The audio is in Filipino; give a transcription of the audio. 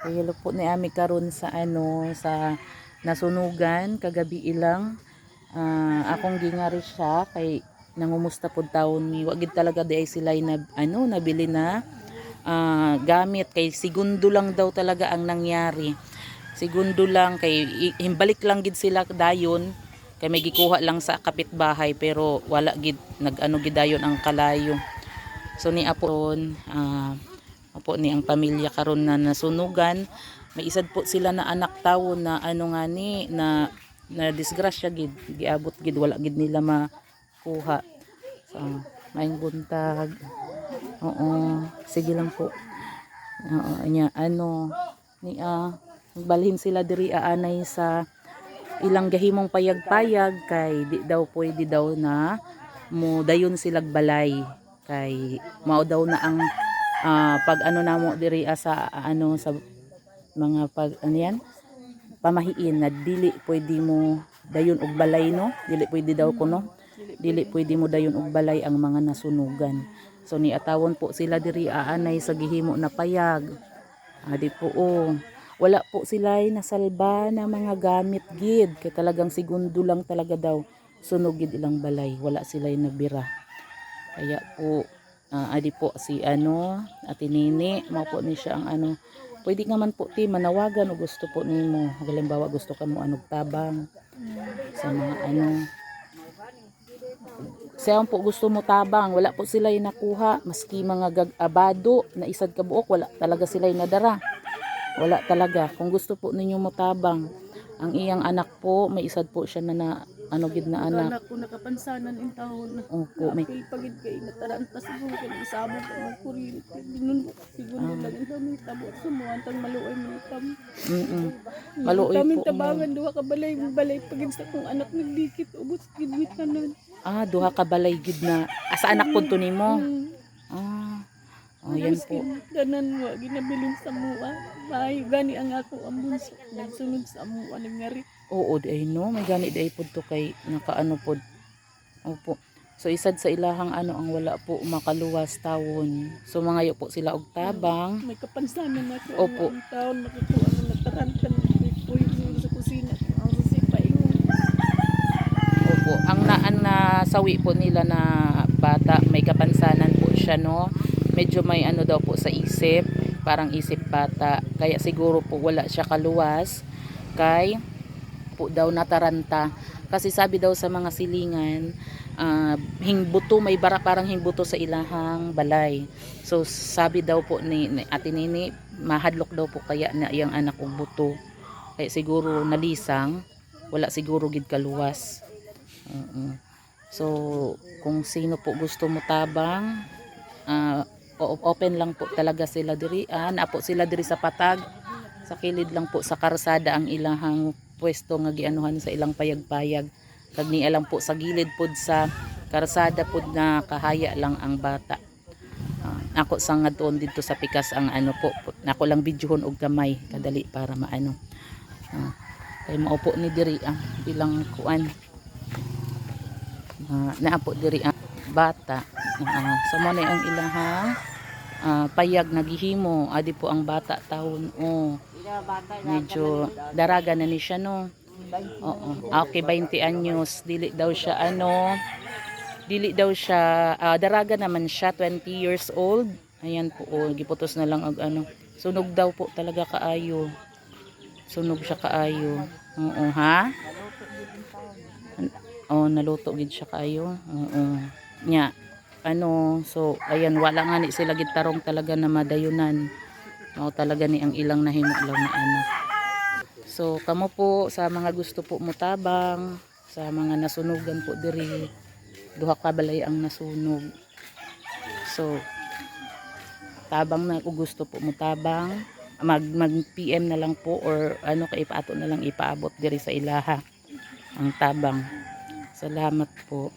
Kaya po ni Ami karon sa ano sa nasunugan kagabi ilang ah, akong gingari siya kay nangumusta pod taon ni wagid talaga di ay sila na ano nabili na ah, gamit kay segundo lang daw talaga ang nangyari. Segundo lang kay himbalik lang gid sila dayon kay may gikuha lang sa kapitbahay pero wala gid nag-ano gid dayon ang kalayo. So ni apon ah Opo ni ang pamilya karon na nasunugan. May isad po sila na anak tawo na ano nga ni na na disgrasya gid giabot gid wala gid nila makuha. So, maayong buntag. Oo, sige lang po. Oo, nya ano ni ah balhin sila diri aanay sa ilang gahimong payag-payag kay di daw pwede daw na mo dayon silag balay kay mao daw na ang ah, pag ano namo diri ah, sa ah, ano sa mga pag ano yan? Pamahiin na dili pwede mo dayon og balay no? Dili pwede daw kuno. Dili pwede mo dayon og balay ang mga nasunugan. So ni atawon po sila diri aanay sa gihimo na payag. Adi po oh. Wala po sila nasalba na mga gamit gid. Kay talagang segundo lang talaga daw sunog gid ilang balay. Wala sila nabira. Kaya po Ah, adi po si ano, ati Nini, mao po ni siya ang ano. Pwede naman po ti manawagan o gusto po nimo. Halimbawa gusto ka mo anog tabang sa mga ano. Siya po gusto mo tabang, wala po sila yung nakuha. Maski mga gag abado na isad ka buok, wala talaga sila yung nadara. Wala talaga. Kung gusto po ninyo mo tabang, ang iyang anak po, may isad po siya na, na ano gid na anak. anak ko nakapansanan in taon na Opo, may Kay pagid kay nataranta siguro kay isabo ko ng kuryente. Ganun siguro Ah. lang ang dami tabo sa mo antang maluoy mo tam. mm Maluoy Kami po, tabangan duha ka balay balay pagid sa kong anak nagdikit ubos gid mit kanan. Ah, duha ka balay gid na asa anak pud to nimo. Ah. Oh, yan po. Ganan wa ginabilin sa mua. Maayo gani ang ako ang bunso. Nagsunod sa mua nangari. Oo, di ay no, may gani di ay pud to kay nakaano pod. Opo. So isad sa ilahang ano ang wala po makaluwas tawon. So mangayo po sila og tabang. May kapansanan na ako. Opo. Ang taon makikuha ng nataranta ng puy sa kusina. Ang sasipay Opo. Ang naan na sawi po nila na bata, may kapansanan po siya no. Medyo may ano daw po sa isip, parang isip bata. Kaya siguro po wala siya kaluwas kay po daw nataranta. Kasi sabi daw sa mga silingan, ah, hingbuto, may bara parang hingbuto sa ilahang balay. So sabi daw po ni, ni Ate Nini, mahadlok daw po kaya na iyang anak og buto. Kaya siguro nalisang, wala siguro gid kaluwas. Oo. So kung sino po gusto mo tabang, ah, o- open lang po talaga sila diri. Ah, po sila diri sa patag. Sa kilid lang po sa karsada ang ilahang pwesto nga gianuhan sa ilang payag-payag. Kag ni alam po sa gilid pod sa karsada pod na kahaya lang ang bata. Ah, ako sa nga doon dito sa pikas ang ano po, nako lang videohon og gamay kadali para maano. Ah, kay maupo ni diri ang bilang kuan. Ah, naapo diri ang bata. Ah, so ang ilahang ah, payag nagihimo adi po ang bata taon oh medyo daraga na ni siya no? Oo. Ah, okay 20 anyos dili daw siya ano? Dili daw siya ah, daraga naman siya 20 years old. Ayan po oh, giputos na lang og ano? Sunog daw po talaga kaayo. Sunog siya kaayo. Oo ha? Oh naluto gid siya kaayo. Oo. Nya ano? So ayan wala nga ni sila gitarong talaga na madayunan mao talaga ni ang ilang nahimo lang na ano. So kamo po sa mga gusto po mutabang sa mga nasunugan po diri duha ka balay ang nasunog. So tabang na kung gusto po mutabang mag mag PM na lang po or ano kay paato na lang ipaabot diri sa ilaha ang tabang. Salamat po